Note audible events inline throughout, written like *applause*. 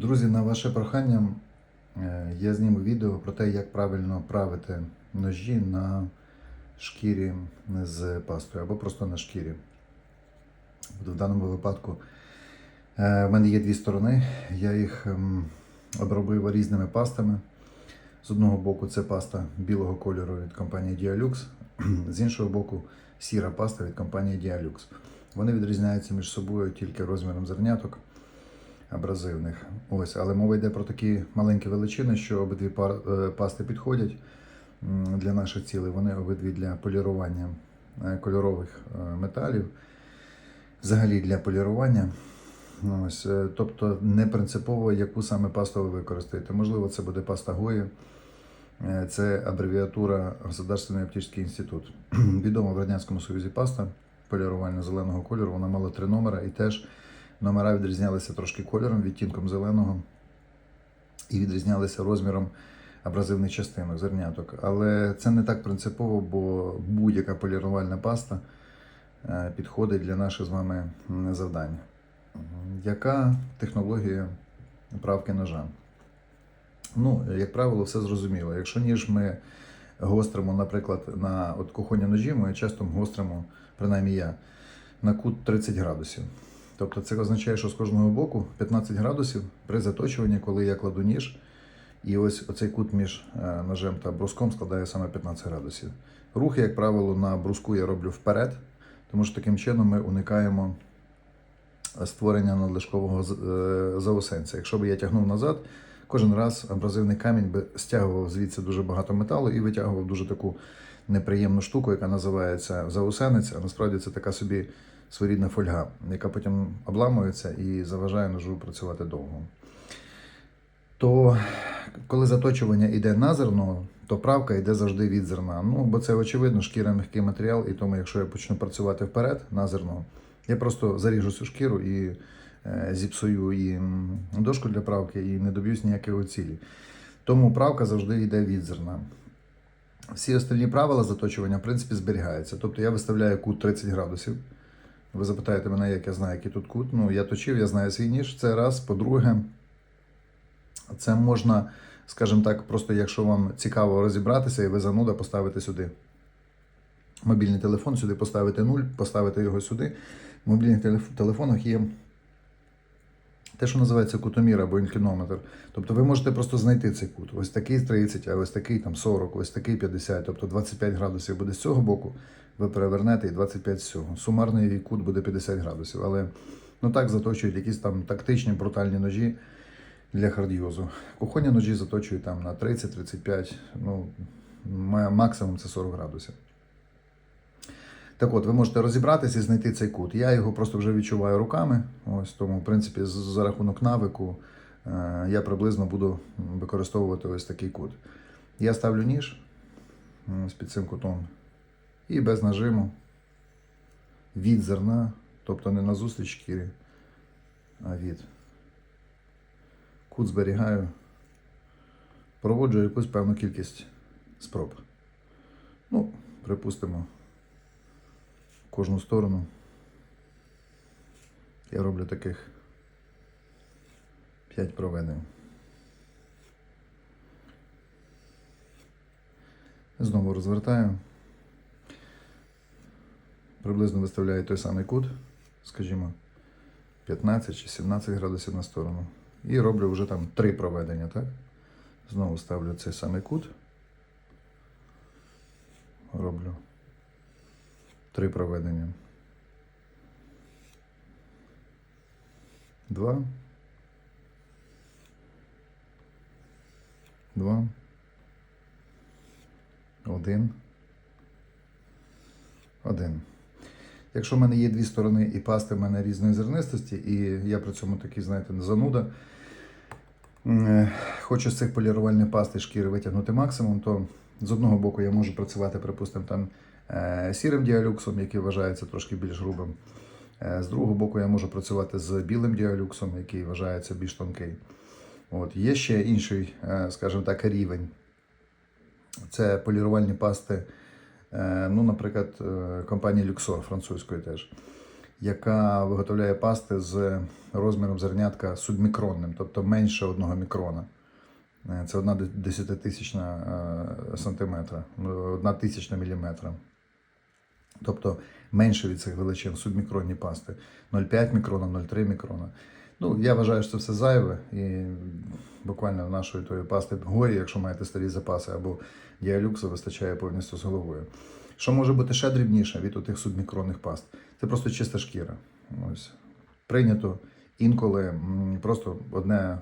Друзі, на ваше прохання е, я зніму відео про те, як правильно правити ножі на шкірі з пастою або просто на шкірі. В даному випадку е, в мене є дві сторони. Я їх ем, обробив різними пастами. З одного боку, це паста білого кольору від компанії Dialux, *clears throat* з іншого боку, сіра паста від компанії Dialux. Вони відрізняються між собою тільки розміром зерняток абразивних. Ось, але мова йде про такі маленькі величини, що обидві е, пасти підходять для наших цілей. Вони обидві для полірування е, кольорових е, металів, взагалі для полірування. Ось, тобто не принципово, яку саме пасту ви використаєте. Можливо, це буде паста Гої. Це абревіатура Государственний оптичний інститут. *clears throat* Відома в Радянському Союзі паста полірувальна зеленого кольору. Вона мала три номера і теж номера відрізнялися трошки кольором, відтінком зеленого і відрізнялися розміром абразивних частинок, зерняток. Але це не так принципово, бо будь-яка полірувальна паста е, підходить для наших з вами завдань. Яка технологія правки ножа? Ну, як правило, все зрозуміло. Якщо ніж ми гостримо, наприклад, на от кухонні ножі, ми часто гостримо, принаймні я, на кут 30 градусів. Тобто це означає, що з кожного боку 15 градусів при заточуванні, коли я кладу ніж, і ось оцей кут між е, ножем та бруском складає саме 15 градусів. Рухи, як правило, на бруску я роблю вперед, тому що таким чином ми уникаємо створення надлишкового е, заусенця. Якщо би я тягнув назад, кожен раз абразивний камінь би стягував звідси дуже багато металу і витягував дуже таку неприємну штуку, яка називається заусенець, а насправді це така собі своєрідна фольга, яка потім обламується і заважає ножу працювати довго. То коли заточування йде на зерно, то правка йде завжди від зерна. Ну, бо це очевидно, шкіра м'який матеріал, і тому, якщо я почну працювати вперед на зерно, я просто заріжу цю шкіру і е, зіпсую і дошку для правки, і не доб'юсь ніякої цілі. Тому правка завжди йде від зерна. Всі остальні правила заточування, в принципі, зберігаються. Тобто я виставляю кут 30 градусів. Ви запитаєте мене, як я знаю, який тут кут. Ну, я точив, я знаю свій ніж. Це раз. По-друге, це можна, скажімо так, просто якщо вам цікаво розібратися, і ви зануда поставите сюди. Мобільний телефон сюди поставити 0, поставити його сюди. В мобільних телеф- телефонах є те, що називається кутомір або інклінометр. Тобто ви можете просто знайти цей кут. Ось такий 30, а ось такий там 40, ось такий 50, тобто 25 градусів буде з цього боку, ви перевернете і 25 з цього. Сумарний кут буде 50 градусів. Але ну так заточують якісь там тактичні брутальні ножі для хардйозу. Кухонні ножі заточують там на 30-35, ну максимум це 40 градусів. Так от, ви можете розібратися і знайти цей кут. Я його просто вже відчуваю руками. Ось тому, в принципі, за рахунок навику е, я приблизно буду використовувати ось такий кут. Я ставлю ніж ось під цим кутом і без нажиму від зерна, тобто не назустріч шкірі, а від. Кут зберігаю, проводжу якусь певну кількість спроб. Ну, припустимо кожну сторону. Я роблю таких 5 проведень. Знову розвертаю. Приблизно виставляю той самий кут, скажімо, 15 чи 17 градусів на сторону. І роблю вже там 3 проведення, так? Знову ставлю цей самий кут. Роблю Три проведення. Два. Два. Один. Один. Якщо в мене є дві сторони і пасти в мене різної зернистості, і я при цьому такий, знаєте, не зануда, е, хочу з цих полірувальних пасти шкіри витягнути максимум, то з одного боку я можу працювати, припустимо, там сірим діалюксом, який вважається трошки більш грубим. Е, З другого боку, я можу працювати з білим діалюксом, який вважається більш тонкий. От. Є ще інший, е, скажімо так, рівень. Це полірувальні пасти, е, ну, наприклад, е, компанії Luxor французької теж. яка виготовляє пасти з розміром зернятка субмікронним, тобто менше одного мікрона. Е, Це одна десятитисячна е, сантиметра, одна тисячна міліметра. Тобто менше від цих величин субмікронні пасти. 0,5 мікрона, 0,3 мікрона. Ну, я вважаю, що це все зайве. І буквально в нашої тої пасти горі, якщо маєте старі запаси, або діалюксу, вистачає повністю з головою. Що може бути ще дрібніше від тих субмікронних паст? Це просто чиста шкіра. Ось. Прийнято інколи просто одне,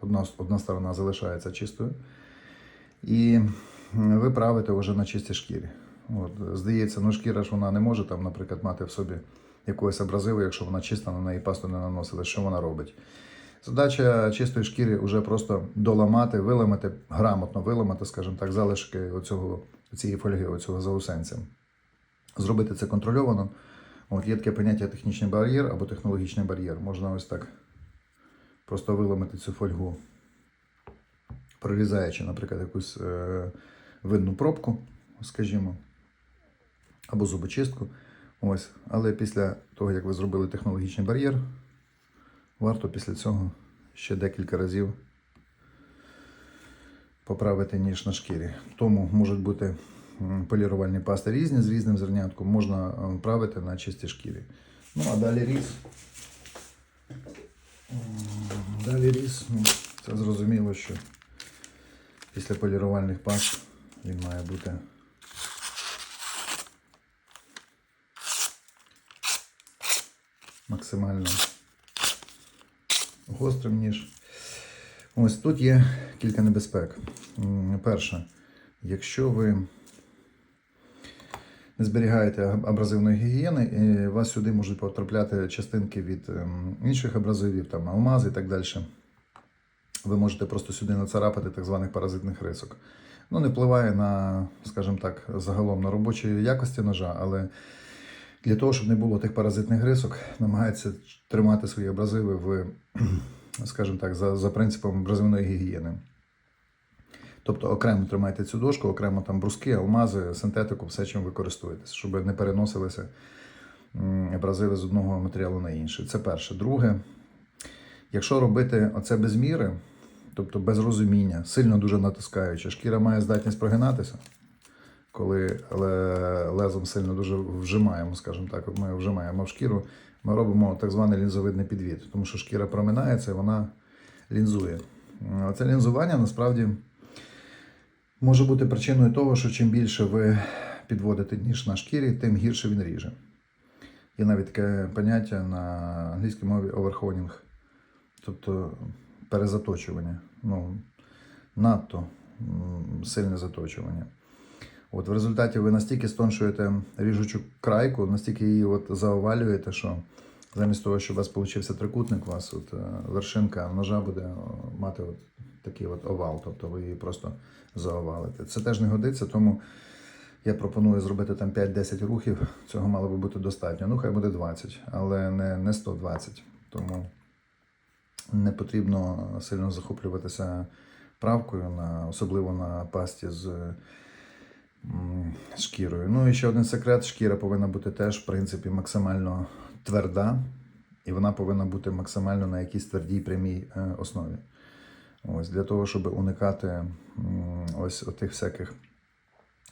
одна, одна сторона залишається чистою. І ви правите вже на чистій шкірі. От, здається, ну шкіра ж вона не може там, наприклад, мати в собі якогось абразиву, якщо вона чиста, на неї пасту не наносили. Що вона робить? Задача чистої шкіри вже просто доламати, виламати, грамотно виламати, скажімо так, залишки оцього, цієї фольги, оцього заусенця. Зробити це контрольовано. От є таке поняття технічний бар'єр або технологічний бар'єр. Можна ось так просто виламати цю фольгу, прорізаючи, наприклад, якусь е, видну пробку, скажімо, або зубочистку. Ось. Але після того, як ви зробили технологічний бар'єр, варто після цього ще декілька разів поправити ніж на шкірі. Тому можуть бути полірувальні пасти різні з різним зернятком, можна е, правити на чистій шкірі. Ну а далі різ. Далі різ. Ну, Це зрозуміло, що після полірувальних паст він має бути максимально гострим ніж. Ось тут є кілька небезпек. Перше, якщо ви не зберігаєте абразивної гігієни, і у вас сюди можуть потрапляти частинки від ем, інших абразивів, там алмази і так далі. Ви можете просто сюди нацарапати так званих паразитних рисок. Ну, не впливає на, скажімо так, загалом на робочі якості ножа, але для того, щоб не було тих паразитних рисок, намагається тримати свої абразиви в, *clears throat* скажімо так, за, за принципом абразивної гігієни. Тобто окремо тримайте цю дошку, окремо там бруски, алмази, синтетику, все, чим ви користуєтесь, щоб не переносилися абразиви з одного матеріалу на інший. Це перше. Друге, якщо робити оце без міри, тобто без розуміння, сильно дуже натискаючи, шкіра має здатність прогинатися, коли лезом сильно дуже вжимаємо, скажімо так, ми вжимаємо в шкіру, ми робимо так званий лінзовидний підвід, тому що шкіра проминається і вона лінзує. Це лінзування насправді може бути причиною того, що чим більше ви підводите ніж на шкірі, тим гірше він ріже. Є навіть таке поняття на англійській мові оверхонінг, тобто перезаточування. Ну, надто сильне заточування. От в результаті ви настільки стоншуєте ріжучу крайку, настільки її от заовалюєте, що замість того, щоб у вас получився трикутник, у вас от, е, вершинка ножа буде е, мати от такий от овал, тобто ви її просто заовалите. Це теж не годиться, тому я пропоную зробити там 5-10 рухів. Цього мало би бути достатньо. Ну, хай буде 20, але не, не 120. Тому не потрібно сильно захоплюватися правкою, на, особливо на пасті з шкірою. Ну і ще один секрет: шкіра повинна бути теж, в принципі, максимально тверда, і вона повинна бути максимально на якійсь твердій прямій е, основі. Ось для того, щоб уникати ось отих всяких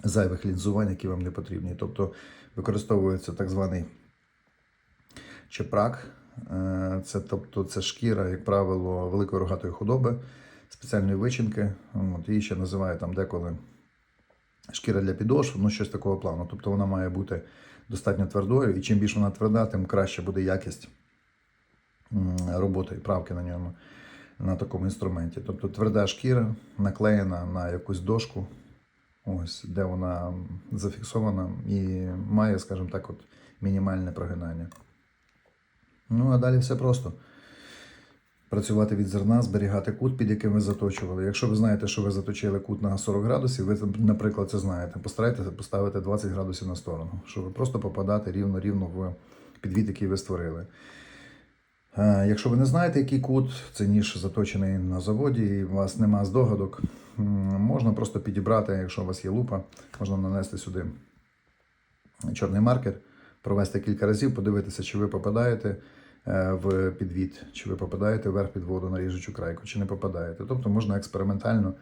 зайвих лінзувань, які вам не потрібні. Тобто використовується так званий чепрак. Е, Це, тобто, це шкіра, як правило, великої рогатої худоби, спеціальної вичинки. От, її ще називають там деколи шкіра для підошв, ну щось такого плану. Тобто вона має бути достатньо твердою, і чим більше вона тверда, тим краще буде якість роботи і правки на ньому на такому інструменті. Тобто тверда шкіра наклеєна на якусь дошку, ось де вона зафіксована і має, скажімо так, от мінімальне прогинання. Ну а далі все просто. Працювати від зерна, зберігати кут, під яким ви заточували. Якщо ви знаєте, що ви заточили кут на 40 градусів, ви, наприклад, це знаєте, постарайтеся поставити 20 градусів на сторону, щоб просто попадати рівно-рівно в підвід, який ви створили. Е, Якщо ви не знаєте, який кут, це ніж заточений на заводі, і у вас нема здогадок, можна просто підібрати, якщо у вас є лупа, можна нанести сюди чорний маркер, провести кілька разів, подивитися, чи ви попадаєте в підвід, чи ви попадаєте вверх під воду на ріжучу крайку, чи не попадаєте. Тобто можна експериментально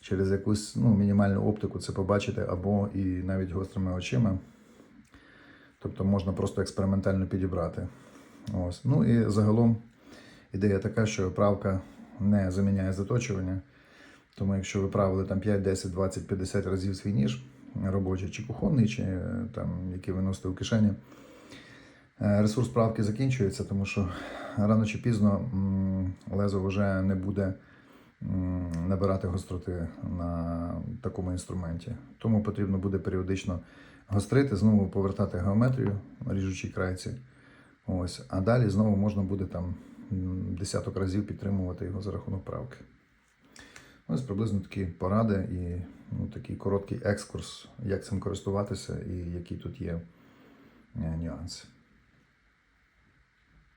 через якусь ну, мінімальну оптику це побачити, або і навіть гострими очима. Тобто можна просто експериментально підібрати. Ось. Ну і загалом ідея така, що правка не заміняє заточування. Тому якщо ви правили там 5, 10, 20, 50 разів свій ніж робочий, чи кухонний, чи е, там, який ви носите в кишені, е, ресурс правки закінчується, тому що рано чи пізно лезо вже не буде набирати гостроти на такому інструменті. Тому потрібно буде періодично гострити, знову повертати геометрію ріжучій крайці. Ось, а далі знову можна буде там десяток разів підтримувати його за рахунок правки. Ось приблизно такі поради і ну, такий короткий екскурс, як цим користуватися і які тут є е, нюанси.